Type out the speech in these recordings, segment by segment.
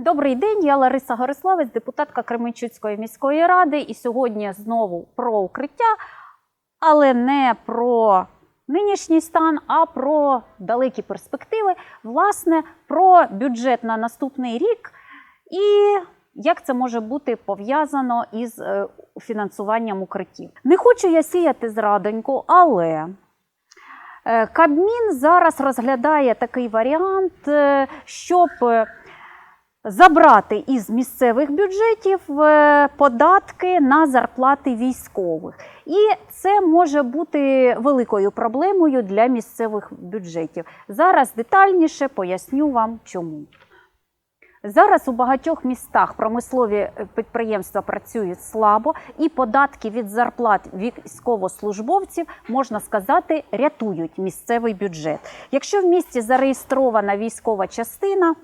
Добрий день, я Лариса Гориславець, депутатка Кременчуцької міської ради. І сьогодні знову про укриття, але не про нинішній стан, а про далекі перспективи, власне, про бюджет на наступний рік і як це може бути пов'язано із е, фінансуванням укриттів. Не хочу я сіяти зрадоньку, але. Е, Кабмін зараз розглядає такий варіант, е, щоб забрати із місцевих бюджетів е, податки на зарплати військових. І це може бути великою проблемою для місцевих бюджетів. Зараз детальніше поясню вам чому. Зараз у багатьох містах промислові е, підприємства працюють слабо, і податки від зарплат військовослужбовців, можна сказати, рятують місцевий бюджет. Якщо в місті зареєстрована військова частина,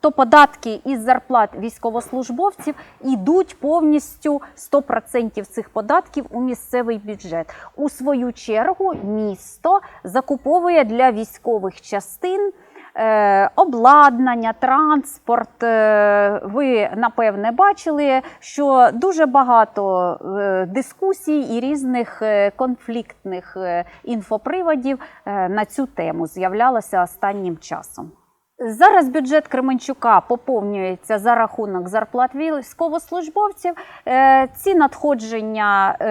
то податки із зарплат військовослужбовців йдуть повністю 100% цих податків у місцевий бюджет. У свою чергу місто закуповує для військових частин. е, Обладнання, транспорт. Е, Ви напевне бачили, що дуже багато е, дискусій і різних конфліктних інфоприводів на цю тему з'являлося останнім часом. Зараз бюджет Кременчука поповнюється за рахунок зарплат військовослужбовців. Е, Ці надходження е,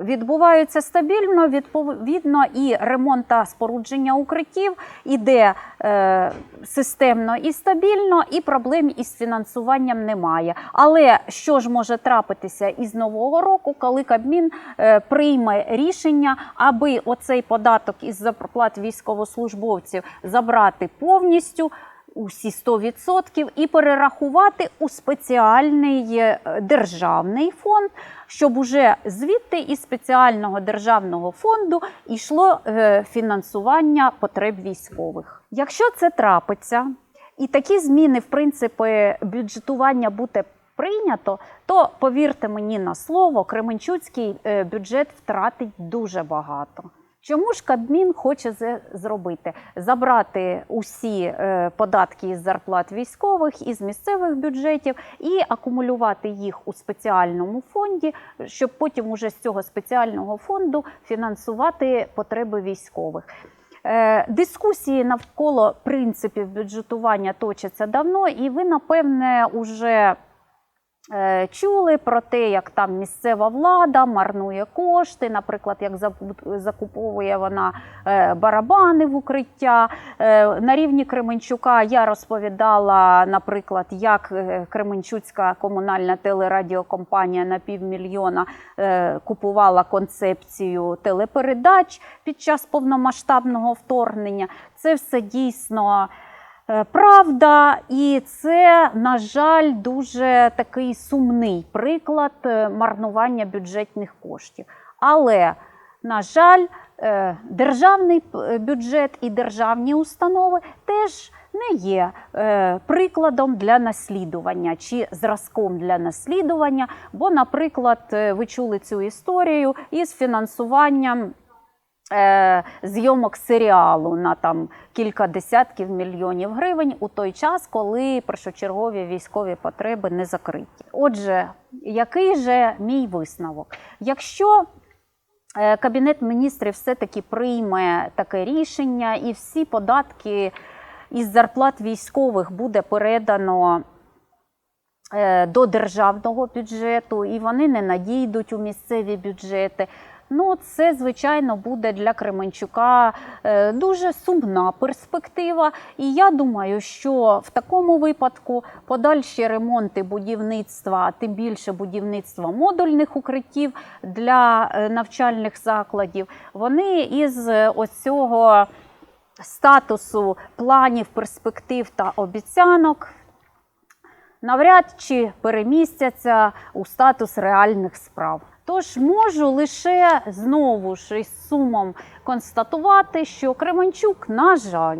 відбуваються стабільно. Відповідно, і ремонт та спорудження укриттів іде е, системно і стабільно, і проблем із фінансуванням немає. Але що ж може трапитися із нового року, коли Кабмін е, прийме рішення, аби оцей податок із зарплат військовослужбовців забрати повністю усі 100% і перерахувати у спеціальний е, державний фонд, щоб уже звідти із спеціального державного фонду йшло е, фінансування потреб військових. Якщо це трапиться, і такі зміни, в принципі, бюджетування буде прийнято, то повірте мені на слово, Кременчуцький е, бюджет втратить дуже багато. Чому ж Кабмін хоче зробити? Забрати усі е, податки із зарплат військових із місцевих бюджетів і акумулювати їх у спеціальному фонді, щоб потім уже з цього спеціального фонду фінансувати потреби військових. Е, Дискусії навколо принципів бюджетування точаться давно, і ви, напевне, уже Чули про те, як там місцева влада марнує кошти, наприклад, як закуповує вона е, барабани в укриття. Е, На рівні Кременчука я розповідала, наприклад, як е, Кременчуцька комунальна телерадіокомпанія на півмільйона е, купувала концепцію телепередач під час повномасштабного вторгнення. Це все дійсно. Е, Правда, і це, на жаль, дуже такий сумний приклад е, марнування бюджетних коштів. Але, на жаль, е, державний бюджет і державні установи теж не є прикладом для наслідування чи зразком для наслідування. Бо, наприклад, ви чули цю історію із фінансуванням зйомок серіалу на там кілька десятків мільйонів гривень у той час, коли першочергові військові потреби не закриті. Отже, який же мій висновок? Якщо е, Кабінет міністрів все-таки прийме таке рішення, і всі податки із зарплат військових буде передано е, до державного бюджету, і вони не надійдуть у місцеві бюджети. Ну, це, звичайно, буде для Кременчука е, дуже сумна перспектива. І я думаю, що в такому випадку подальші ремонти будівництва, тим більше будівництва модульних укриттів для е, навчальних закладів, вони із е, ось цього статусу планів, перспектив та обіцянок навряд чи перемістяться у статус реальних справ. Тож можу лише знову ж із сумом констатувати, що Кременчук, на жаль,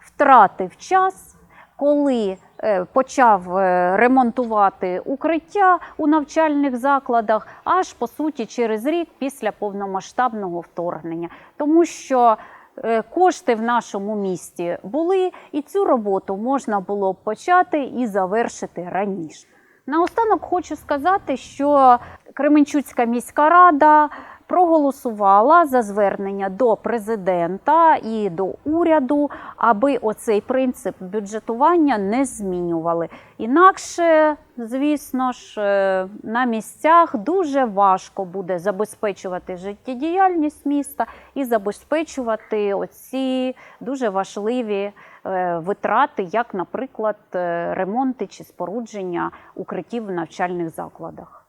втратив час, коли е, почав е, ремонтувати укриття у навчальних закладах, аж по суті через рік після повномасштабного вторгнення. Тому що е, кошти в нашому місті були, і цю роботу можна було почати і завершити раніше. Наостанок хочу сказати, що Кременчуцька міська рада проголосувала за звернення до президента і до уряду, аби оцей принцип бюджетування не змінювали. Інакше, звісно ж, е, на місцях дуже важко буде забезпечувати життєдіяльність міста і забезпечувати оці дуже важливі е, витрати, як, наприклад, е, ремонти чи спорудження укриттів в навчальних закладах.